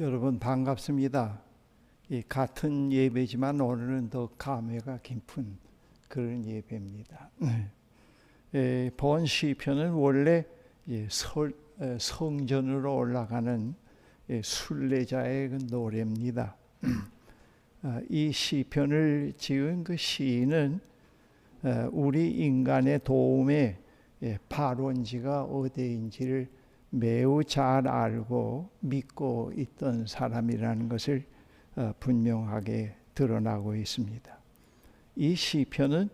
여러분 반갑습니다. 이 같은 예배지만 오늘은 더 감회가 깊은 그런 예배입니다. 에, 본 시편은 원래 예, 설, 에, 성전으로 올라가는 예, 순례자의 그 노래입니다. 아, 이 시편을 지은 그 시인은 에, 우리 인간의 도움에 예, 발원지가 어디인지를 매우 잘 알고 믿고 있던 사람이라는 것을 어, 분명하게 드러나고 있습니다. 이 시편은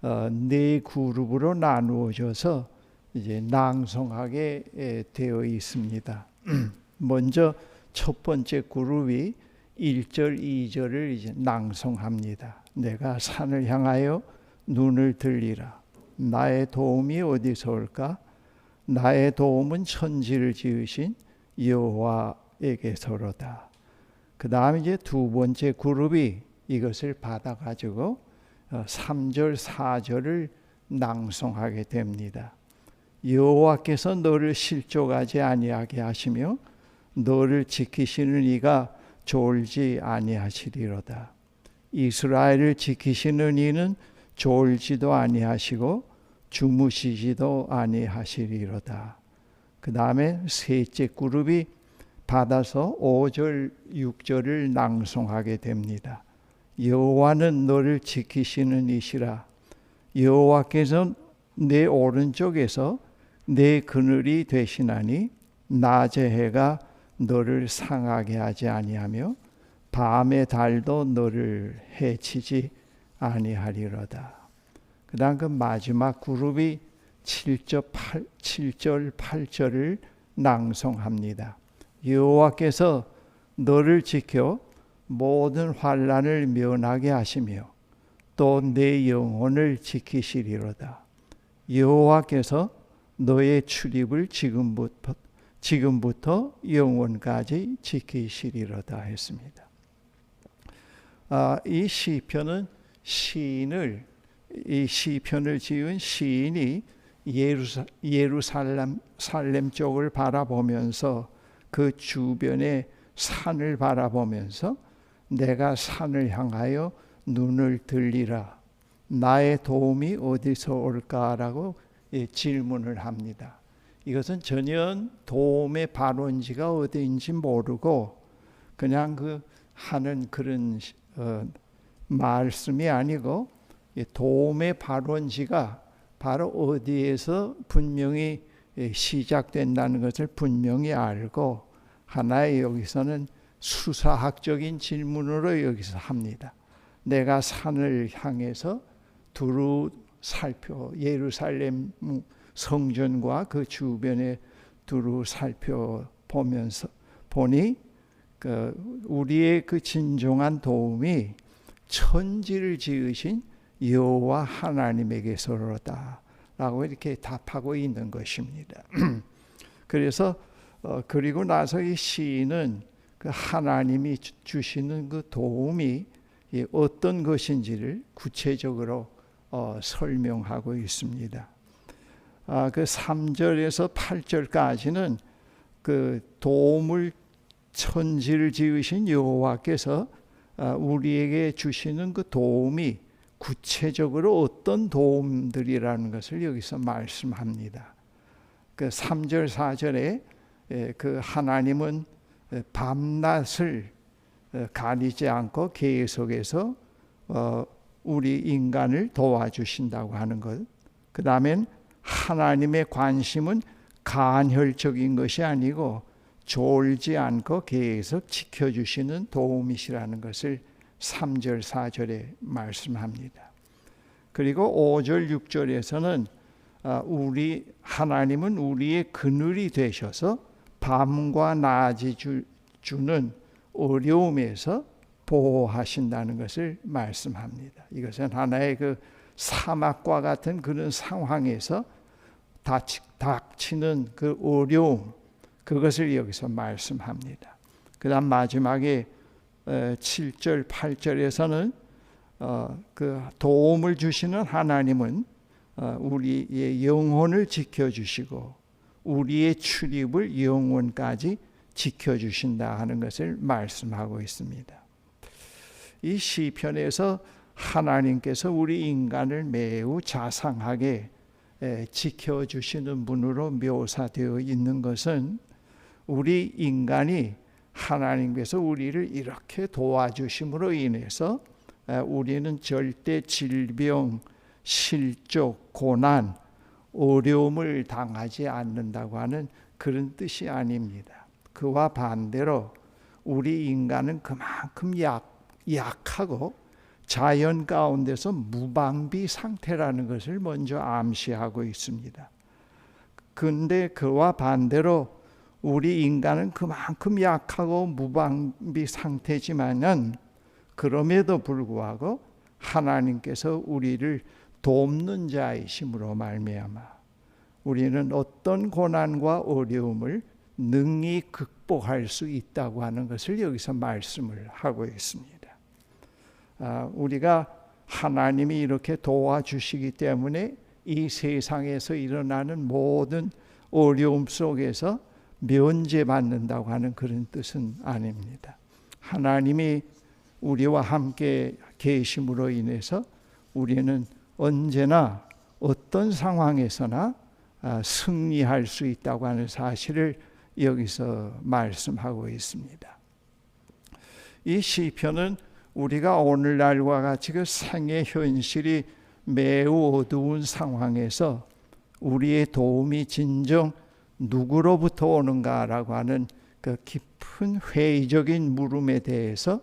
어, 네 그룹으로 나누어져서 이제 낭송하게 되어 있습니다. 먼저 첫 번째 그룹이 1절, 2절을 이제 낭송합니다. 내가 산을 향하여 눈을 들리라. 나의 도움이 어디서 올까? 나의 도움은 천지를 지으신 여호와에게서로다. 그 다음 이제 두 번째 그룹이 이것을 받아 가지고 3절, 어, 4절을 낭송하게 됩니다. 여호와께서 너를 실족하지 아니하게 하시며 너를 지키시는 이가 졸지 아니하시리로다. 이스라엘을 지키시는 이는 졸지도 아니하시고 주무시지도 아니하시리로다. 그 다음에 셋째 그룹이 받아서 5절, 6절을 낭송하게 됩니다. 여호와는 너를 지키시는 이시라. 여호와께서 내 오른쪽에서 내 그늘이 되시나니 낮의 해가 너를 상하게 하지 아니하며 밤의 달도 너를 해치지 아니하리로다. 그 다음 그 마지막 그룹이 7절 8, 7절 8절을 낭송합니다. 여호와께서 너를 지켜 모든 환란을 면하게 하시며 또 내 영혼을 지키시리로다. 여호와께서 너의 출입을 지금부터 지금부터 영원까지 지키시리로다 했습니다. 아, 이 시편은 시인을 이 시편을 지은 시인이 예루사, 예루살렘 살렘 쪽을 바라보면서 그 주변의 산을 바라보면서 내가 산을 향하여 눈을 들리라 나의 도움이 어디서 올까라고 예, 질문을 합니다. 이것은 전혀 도움의 발원지가 어디인지 모르고 그냥 그 하는 그런 어, 말씀이 아니고 도움의 발원지가 바로 어디에서 분명히 시작된다는 것을 분명히 알고 하나의 여기서는 수사학적인 질문으로 여기서 합니다. 내가 산을 향해서 두루 살펴 예루살렘 성전과 그 주변에 두루 살펴보면서 보니 그 우리의 그 진정한 도움이 천지를 지으신 여호와 하나님에게서로다라고 이렇게 답하고 있는 것입니다. 그래서 어, 그리고 나서 이 시인은 그 하나님이 주시는 그 도움이 어떤 것인지를 구체적으로 어, 설명하고 있습니다. 아, 그 3절에서 8절까지는 그 도움을 천지를 지으신 여호와께서 아, 우리에게 주시는 그 도움이 구체적으로 어떤 도움들이라는 것을 여기서 말씀합니다. 그 3절 4절에 그 하나님은 밤낮을 가리지 않고 계속해서 어, 우리 인간을 도와주신다고 하는 것. 그 다음엔 하나님의 관심은 간헐적인 것이 아니고 졸지 않고 계속 지켜주시는 도움이시라는 것을 3절, 4절에 말씀합니다. 그리고 5절, 6절에서는 아, 우리 하나님은 우리의 그늘이 되셔서 밤과 낮이 주는 어려움에서 보호하신다는 것을 말씀합니다. 이것은 하나의 그 사막과 같은 그런 상황에서 닥치는 그 어려움 그것을 여기서 말씀합니다. 그다음 마지막에 7절, 8절에서는 어, 그 도움을 주시는 하나님은 어, 우리의 영혼을 지켜주시고 우리의 출입을 영원까지 지켜주신다 하는 것을 말씀하고 있습니다. 이 시편에서 하나님께서 우리 인간을 매우 자상하게 지켜주시는 분으로 묘사되어 있는 것은 우리 인간이 하나님께서 우리를 이렇게 도와주심으로 인해서 우리는 절대 질병, 실족, 고난, 어려움을 당하지 않는다고 하는 그런 뜻이 아닙니다. 그와 반대로 우리 인간은 그만큼 약, 약하고 자연 가운데서 무방비 상태라는 것을 먼저 암시하고 있습니다. 근데 그와 반대로 우리 인간은 그만큼 약하고 무방비 상태지만은 그럼에도 불구하고 하나님께서 우리를 돕는 자이심으로 말미암아 우리는 어떤 고난과 어려움을 능히 극복할 수 있다고 하는 것을 여기서 말씀을 하고 있습니다. 아, 우리가 하나님이 이렇게 도와주시기 때문에 이 세상에서 일어나는 모든 어려움 속에서 면제받는다고 하는 그런 뜻은 아닙니다. 하나님이 우리와 함께 계심으로 인해서 우리는 언제나 어떤 상황에서나 아, 승리할 수 있다고 하는 사실을 여기서 말씀하고 있습니다. 이 시편은 우리가 오늘날과 같이 그 생의 현실이 매우 어두운 상황에서 우리의 도움이 진정 누구로부터 오는가라고 하는 그 깊은 회의적인 물음에 대해서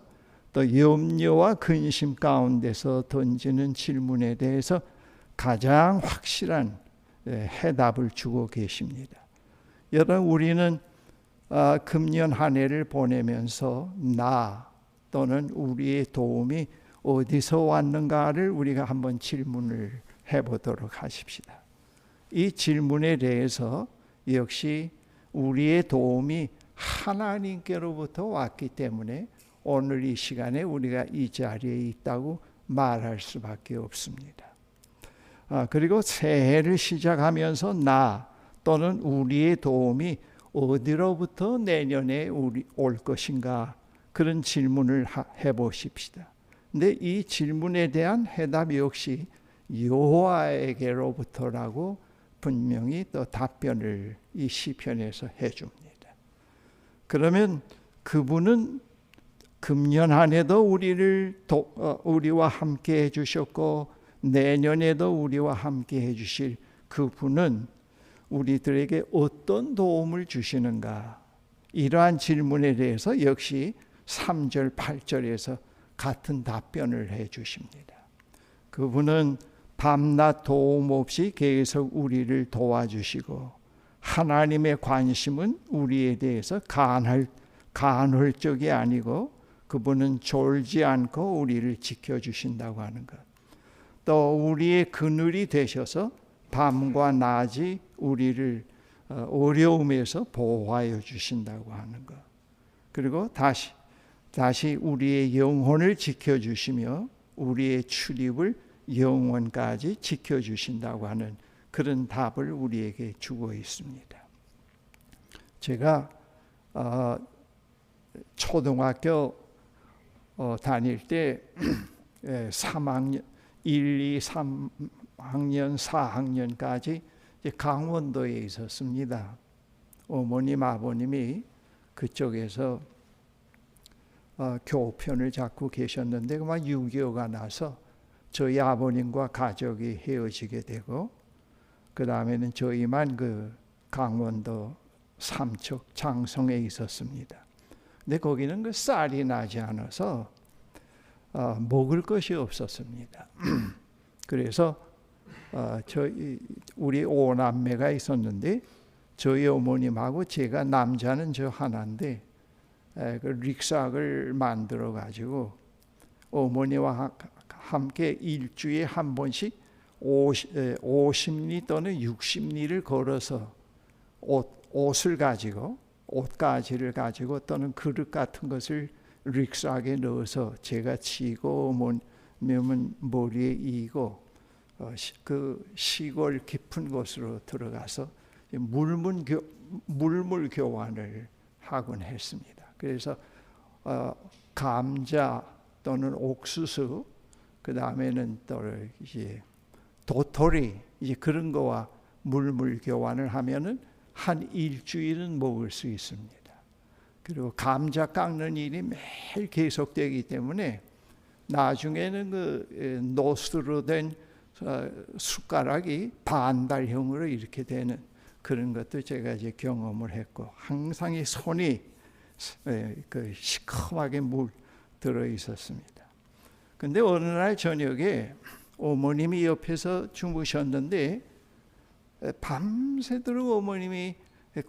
또 염려와 근심 가운데서 던지는 질문에 대해서 가장 확실한 예, 해답을 주고 계십니다. 여러분 우리는 아, 금년 한 해를 보내면서 나 또는 우리의 도움이 어디서 왔는가를 우리가 한번 질문을 해보도록 하십시다. 이 질문에 대해서 역시 우리의 도움이 하나님께로부터 왔기 때문에 오늘 이 시간에 우리가 이 자리에 있다고 말할 수밖에 없습니다. 아, 그리고 새해를 시작하면서 나 또는 우리의 도움이 어디로부터 내년에 우리 올 것인가 그런 질문을 해 보십시다. 근데 이 질문에 대한 해답 역시 여호와에게로부터라고 분명히 또 답변을 이 시편에서 해 줍니다. 그러면 그분은 금년 한 해도 우리를 도, 어, 우리와 함께 해 주셨고 내년에도 우리와 함께 해 주실 그분은 우리들에게 어떤 도움을 주시는가? 이러한 질문에 대해서 역시 3절, 8절에서 같은 답변을 해 주십니다. 그분은 밤낮 도움 없이 계속 우리를 도와주시고 하나님의 관심은 우리에 대해서 간헐, 간헐적이 아니고 그분은 졸지 않고 우리를 지켜주신다고 하는 것. 또 우리의 그늘이 되셔서 밤과 낮이 우리를 어, 어려움에서 보호하여 주신다고 하는 것. 그리고 다시 다시 우리의 영혼을 지켜 주시며 우리의 출입을 영원까지 지켜 주신다고 하는 그런 답을 우리에게 주고 있습니다. 제가 어, 초등학교 어, 다닐 때 3학년 1, 2, 3학년, 4학년까지 강원도에 있었습니다. 어머님, 아버님이 그쪽에서 어, 교편을 잡고 계셨는데 그만 6.25가 나서 저희 아버님과 가족이 헤어지게 되고 그 다음에는 저희만 그 강원도 삼척 장성에 있었습니다. 근데 거기는 그 쌀이 나지 않아서 어, 먹을 것이 없었습니다. 그래서 어, 저희 우리 오남매가 있었는데 저희 어머님하고 제가 남자는 저 하나인데 에, 그 릭삭을 만들어 가지고 어머니와 함께 일주일에 한 번씩 50, 50리 또는 60리를 걸어서 옷, 옷을 가지고 옷가지를 가지고 또는 그릇 같은 것을 릭스하게 넣어서 제가 치고 뭐면 머리에 이고 어, 그 시골 깊은 곳으로 들어가서 물문 교, 물물 교환을 하곤 했습니다. 그래서 어, 감자 또는 옥수수 그 다음에는 또 이제 도토리 이제 그런 거와 물물 교환을 하면은 한 일주일은 먹을 수 있습니다. 그리고 감자 깎는 일이 매일 계속되기 때문에 나중에는 그 노스로 된 어, 숟가락이 반달형으로 이렇게 되는 그런 것도 제가 이제 경험을 했고 항상 이 손이 그 시커멓게 물 들어 있었습니다. 근데 어느 날 저녁에 어머님이 옆에서 주무셨는데 밤새도록 어머님이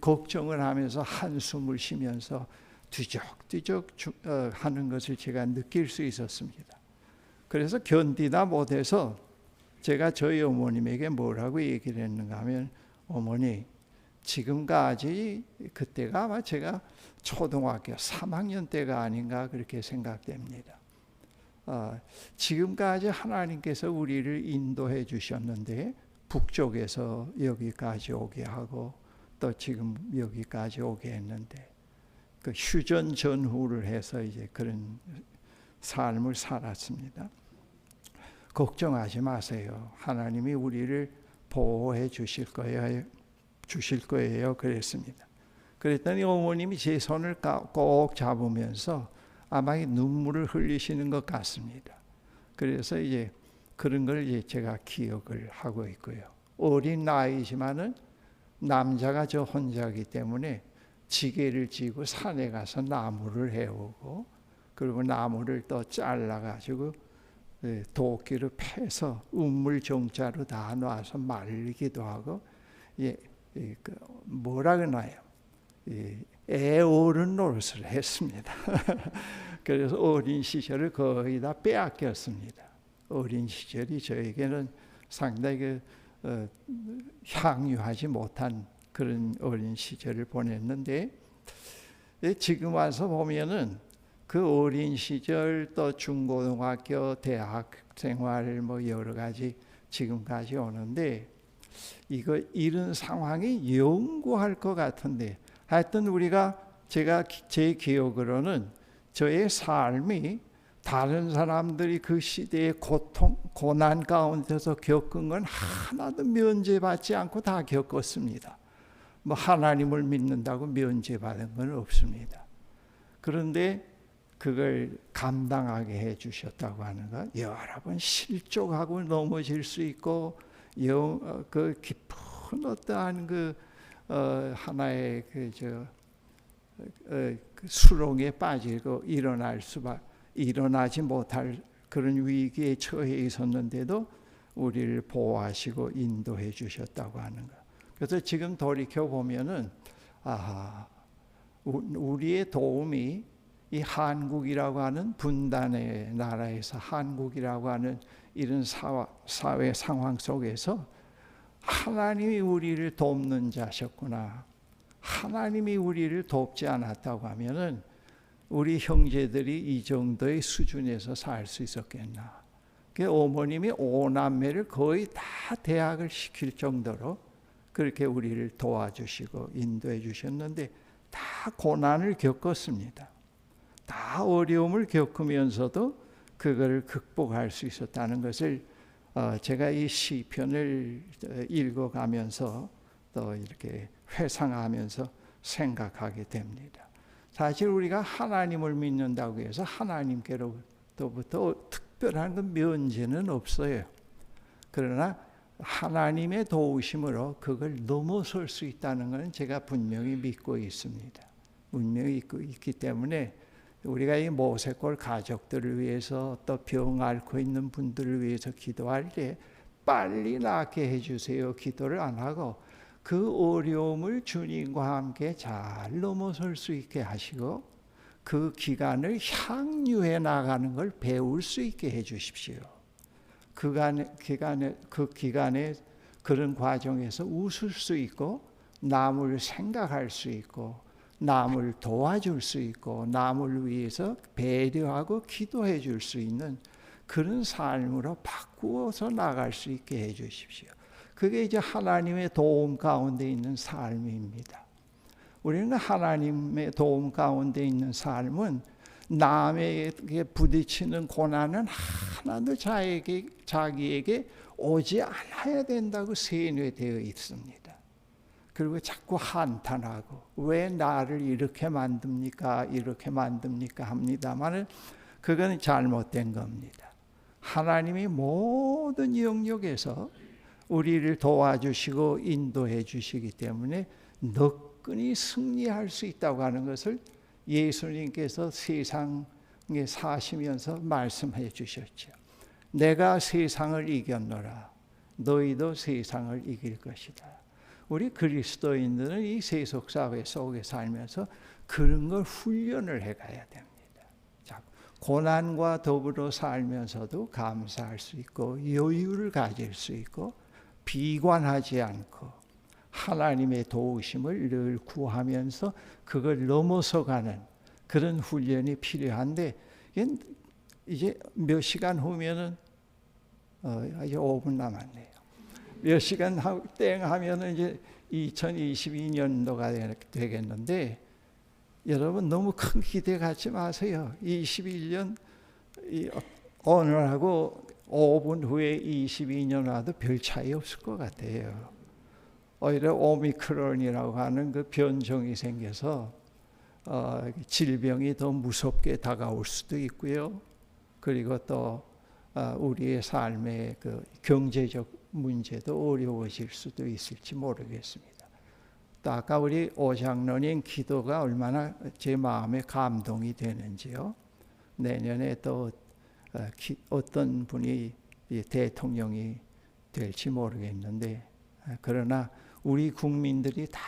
걱정을 하면서 한숨을 쉬면서 뒤적뒤적 어, 하는 것을 제가 느낄 수 있었습니다. 그래서 견디다 못해서 제가 저희 어머님에게 뭐라고 얘기를 했는가 하면 어머니 지금까지 그때가 아마 제가 초등학교 3학년 때가 아닌가 그렇게 생각됩니다. 어, 지금까지 하나님께서 우리를 인도해 주셨는데 북쪽에서 여기까지 오게 하고 또 지금 여기까지 오게 했는데 그 휴전 전후를 해서 이제 그런 삶을 살았습니다. 걱정하지 마세요. 하나님이 우리를 보호해 주실 거예요. 주실 거예요. 그랬습니다. 그랬더니 어머님이 제 손을 꼭 잡으면서 아마 눈물을 흘리시는 것 같습니다. 그래서 이제 그런 걸 이제 제가 기억을 하고 있고요. 어린 나이지만은 남자가 저 혼자기 때문에 지게를 지고 산에 가서 나무를 해오고 그리고 나무를 또 잘라 가지고 예, 도끼를 패서 우물 종자로 다 놔서 말리기도 하고 예, 그 뭐라 그나요? 애오른 노릇을 했습니다. 그래서 어린 시절을 거의 다 빼앗겼습니다. 어린 시절이 저에게는 상당히 그, 어, 향유하지 못한 그런 어린 시절을 보냈는데 예, 지금 와서 보면은 그 어린 시절 또 중고등학교 대학 생활 뭐 여러 가지 지금까지 오는데 이거 이런 상황이 연구할 것 같은데 하여튼 우리가 제가 제 기억으로는 저의 삶이 다른 사람들이 그 시대의 고통, 고난 가운데서 겪은 건 하나도 면제받지 않고 다 겪었습니다. 뭐 하나님을 믿는다고 면제받은 건 없습니다. 그런데 그걸 감당하게 해 주셨다고 하는 것, 여러 번 실족하고 넘어질 수 있고, 영, 어, 그 깊은 어떠한 그 어, 하나의 그저 어, 그 수렁에 빠지고 일어날 수밖 일어나지 못할 그런 위기에 처해 있었는데도 우리를 보호하시고 인도해 주셨다고 하는 것. 그래서 지금 돌이켜 보면은 아 우리의 도움이 이 한국이라고 하는 분단의 나라에서 한국이라고 하는 이런 사와, 사회 상황 속에서 하나님이 우리를 돕는 자셨구나. 하나님이 우리를 돕지 않았다고 하면은 우리 형제들이 이 정도의 수준에서 살 수 있었겠나. 그 어머님이 오남매를 거의 다 대학을 시킬 정도로 그렇게 우리를 도와주시고 인도해 주셨는데 다 고난을 겪었습니다. 다 어려움을 겪으면서도 그걸 극복할 수 있었다는 것을 어, 제가 이 시편을 읽어가면서 또 이렇게 회상하면서 생각하게 됩니다. 사실 우리가 하나님을 믿는다고 해서 하나님께로부터 특별한 그 면제는 없어요. 그러나 하나님의 도우심으로 그걸 넘어설 수 있다는 것은 제가 분명히 믿고 있습니다. 분명히 있기 때문에 우리가 이 모세골 가족들을 위해서 또 병 앓고 있는 분들을 위해서 기도할 때 빨리 낫게 해주세요. 기도를 안 하고 그 어려움을 주님과 함께 잘 넘어설 수 있게 하시고 그 기간을 향유해 나가는 걸 배울 수 있게 해 주십시오. 그간 기간에 그 기간에 그런 과정에서 웃을 수 있고 남을 생각할 수 있고 남을 도와줄 수 있고 남을 위해서 배려하고 기도해 줄 수 있는 그런 삶으로 바꾸어서 나갈 수 있게 해 주십시오. 그게 이제 하나님의 도움 가운데 있는 삶입니다. 우리는 하나님의 도움 가운데 있는 삶은 남에게 부딪히는 고난은 하나도 자에게 자기에게 오지 않아야 된다고 세뇌되어 있습니다. 그리고 자꾸 한탄하고 왜 나를 이렇게 만듭니까? 이렇게 만듭니까? 합니다만은 그건 잘못된 겁니다. 하나님이 모든 영역에서 우리를 도와주시고 인도해 주시기 때문에 너끈히 승리할 수 있다고 하는 것을 예수님께서 세상에 사시면서 말씀해 주셨죠. 내가 세상을 이겼노라. 너희도 세상을 이길 것이다. 우리 그리스도인들은 이 세속 사회 속에 살면서 그런 걸 훈련을 해가야 됩니다. 자, 고난과 더불어 살면서도 감사할 수 있고 여유를 가질 수 있고 비관하지 않고 하나님의 도우심을 늘 구하면서 그걸 넘어서가는 그런 훈련이 필요한데 이제 몇 시간 후면은 어, 이제 5분 남았네요. 몇 시간 땡 하면은 이제 2022년도가 되겠는데 여러분 너무 큰 기대 갖지 마세요. 21년 오늘하고 5분 후에 22년 와도 별 차이 없을 것 같아요. 오히려 오미크론이라고 하는 그 변종이 생겨서 어, 질병이 더 무섭게 다가올 수도 있고요. 그리고 또 어, 우리의 삶의 그 경제적 문제도 어려워질 수도 있을지 모르겠습니다. 또 아까 우리 오장로님 기도가 얼마나 제 마음에 감동이 되는지요. 내년에 또 어, 어떤 분이 대통령이 될지 모르겠는데 그러나 우리 국민들이 다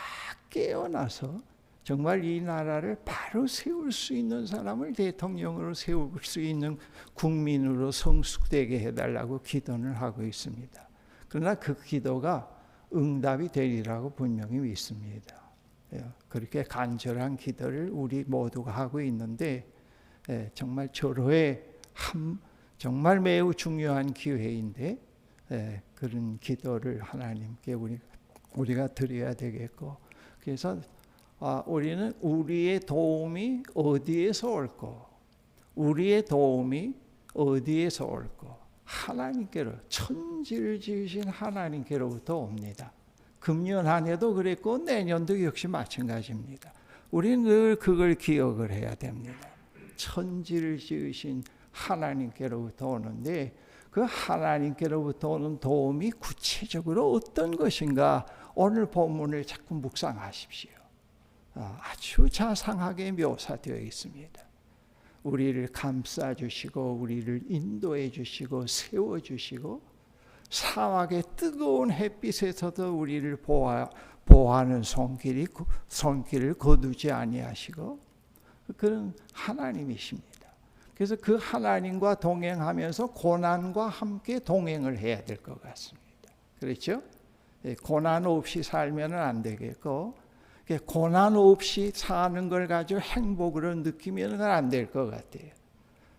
깨어나서 정말 이 나라를 바로 세울 수 있는 사람을 대통령으로 세울 수 있는 국민으로 성숙되게 해달라고 기도를 하고 있습니다. 그러나 그 기도가 응답이 되리라고 분명히 믿습니다. 예, 그렇게 간절한 기도를 우리 모두가 하고 있는데 예, 정말 절호의 한 정말 매우 중요한 기회인데 예, 그런 기도를 하나님께 우리 우리가 드려야 되겠고 그래서 아, 우리는 우리의 도움이 어디에서 올고 우리의 도움이 어디에서 올고 하나님께로 천지를 지으신 하나님께로부터 옵니다. 금년 한 해도 그랬고 내년도 역시 마찬가지입니다. 우리는 늘 그걸 기억을 해야 됩니다. 천지를 지으신 하나님께로부터 오는데 그 하나님께로부터 오는 도움이 구체적으로 어떤 것인가 오늘 본문을 자꾸 묵상하십시오. 아, 아주 자상하게 묘사되어 있습니다. 우리를 감싸 주시고 우리를 인도해 주시고 세워 주시고 사막의 뜨거운 햇빛에서도 우리를 보아, 보호하는 손길이 손길을 거두지 아니하시고 그런 하나님이십니다. 그래서 그 하나님과 동행하면서 고난과 함께 동행을 해야 될 것 같습니다. 그렇죠? 예, 고난 없이 살면 안 되겠고 고난 없이 사는 걸 가지고 행복으로 느끼면 안 될 것 같아요.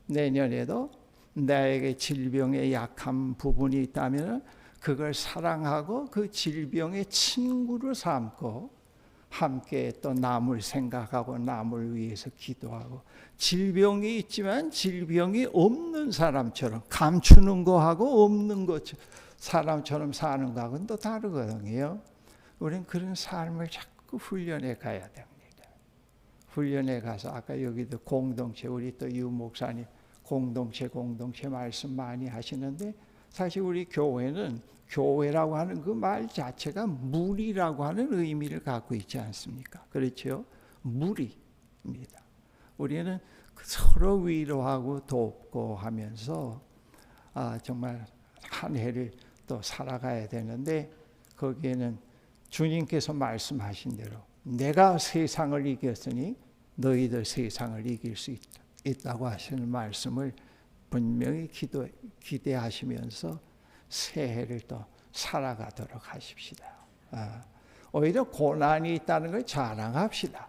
내년에도 나에게 질병에 약한 부분이 있다면 그걸 사랑하고 그 질병의 친구를 삼고 함께 또 남을 생각하고 남을 위해서 기도하고 질병이 있지만 질병이 없는 사람처럼 감추는 거하고 없는 것 사람처럼 사는 거하고는 또 다르거든요. 우리는 그런 삶을 자꾸 훈련해 가야 됩니다. 훈련해 가서 아까 여기도 공동체 우리 또 유 목사님 공동체 공동체 말씀 많이 하시는데 사실 우리 교회는 교회라고 하는 그 말 자체가 무리라고 하는 의미를 갖고 있지 않습니까? 그렇죠? 무리입니다. 우리는 서로 위로하고 돕고 하면서 아, 정말 한 해를 또 살아가야 되는데 거기에는 주님께서 말씀하신 대로 내가 세상을 이겼으니 너희들 세상을 이길 수 있다, 고 하시는 말씀을 분명히 기도, 기대하시면서 새해를 또 살아가도록 하십시다. 아, 오히려 고난이 있다는 걸 자랑합시다.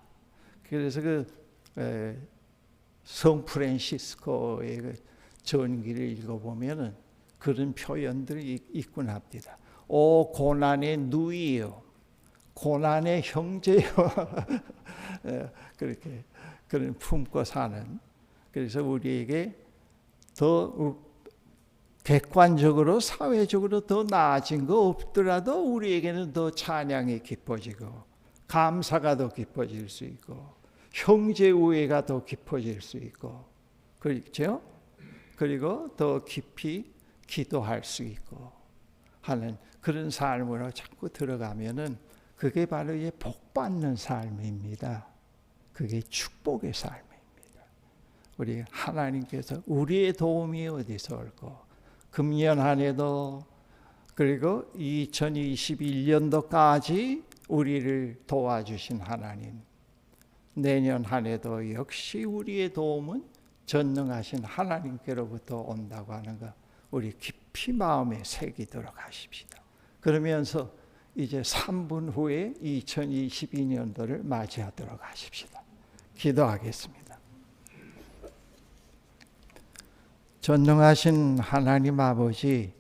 그래서 그성 프란시스코의 그 전기를 읽어보면은 그런 표현들이 있군 합니다. 오 고난의 누이여, 고난의 형제요 예, 그렇게 그런 품고 사는 그래서 우리에게 더 객관적으로 사회적으로 더 나아진 거 없더라도 우리에게는 더 찬양이 깊어지고 감사가 더 깊어질 수 있고 형제 우애가 더 깊어질 수 있고 그렇죠? 그리고 더 깊이 기도할 수 있고 하는 그런 삶으로 자꾸 들어가면은 그게 바로 이제 복 받는 삶입니다. 그게 축복의 삶입니다. 우리 하나님께서 우리의 도움이 어디서 올고 금년 한 해도 그리고 2021년도까지 우리를 도와주신 하나님 내년 한 해도 역시 우리의 도움은 전능하신 하나님께로부터 온다고 하는 것 우리 깊이 마음에 새기도록 하십시다. 그러면서 이제 3분 후에 2022년도를 맞이하도록 하십시다. 기도하겠습니다. 전능하신 하나님 아버지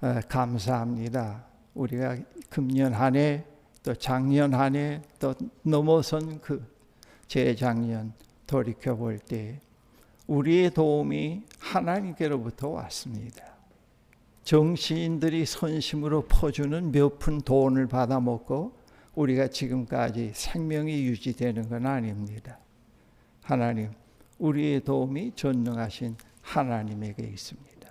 어, 감사합니다. 우리가 금년 한 해 또 작년 한 해 또 넘어선 그 재작년 돌이켜 볼 때 우리의 도움이 하나님께로부터 왔습니다. 정치인들이 선심으로 퍼주는 몇 푼 돈을 받아 먹고 우리가 지금까지 생명이 유지되는 건 아닙니다. 하나님, 우리의 도움이 전능하신 하나님에게 있습니다.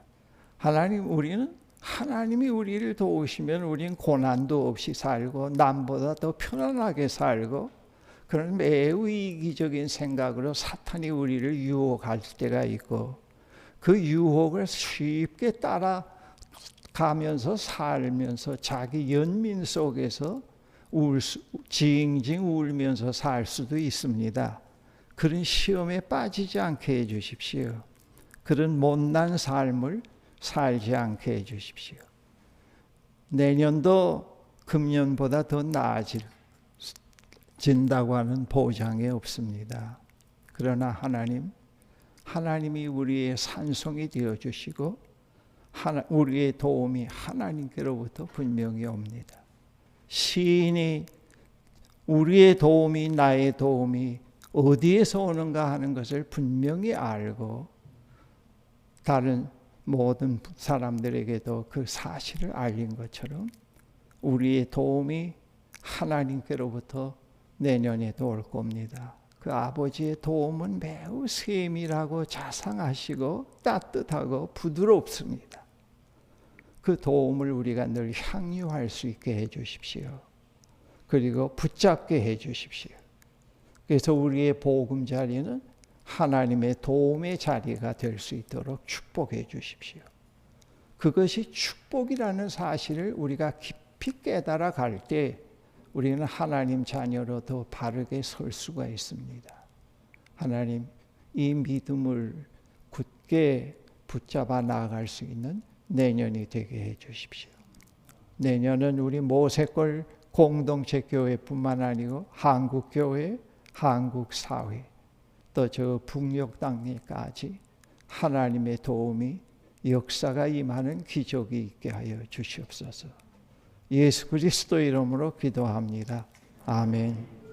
하나님, 우리는 하나님이 우리를 도우시면 우리는 고난도 없이 살고 남보다 더 편안하게 살고 그런 매우 이기적인 생각으로 사탄이 우리를 유혹할 때가 있고 그 유혹을 쉽게 따라 가면서 살면서 자기 연민 속에서 울 수, 징징 울면서 살 수도 있습니다. 그런 시험에 빠지지 않게 해 주십시오. 그런 못난 삶을 살지 않게 해 주십시오. 내년도 금년보다 더 나아질 진다고 하는 보장이 없습니다. 그러나 하나님, 하나님이 우리의 산성이 되어 주시고 우리의 도움이 하나님께로부터 분명히 옵니다. 시인이 우리의 도움이 나의 도움이 어디에서 오는가 하는 것을 분명히 알고 다른 모든 사람들에게도 그 사실을 알린 것처럼 우리의 도움이 하나님께로부터 내년에도 올 겁니다. 그 아버지의 도움은 매우 세밀하고 자상하시고 따뜻하고 부드럽습니다. 그 도움을 우리가 늘 향유할 수 있게 해 주십시오. 그리고 붙잡게 해 주십시오. 그래서 우리의 복음 자리는 하나님의 도움의 자리가 될 수 있도록 축복해 주십시오. 그것이 축복이라는 사실을 우리가 깊이 깨달아 갈 때 우리는 하나님 자녀로 더 바르게 설 수가 있습니다. 하나님, 이 믿음을 굳게 붙잡아 나아갈 수 있는 내년이 되게 해 주십시오. 내년은 우리 모세골 공동체 교회뿐만 아니고 한국 교회, 한국 사회, 또 저 북녘 땅에까지 하나님의 도움이 역사가 임하는 기적이 있게 하여 주시옵소서. 예수 그리스도 이름으로 기도합니다. 아멘.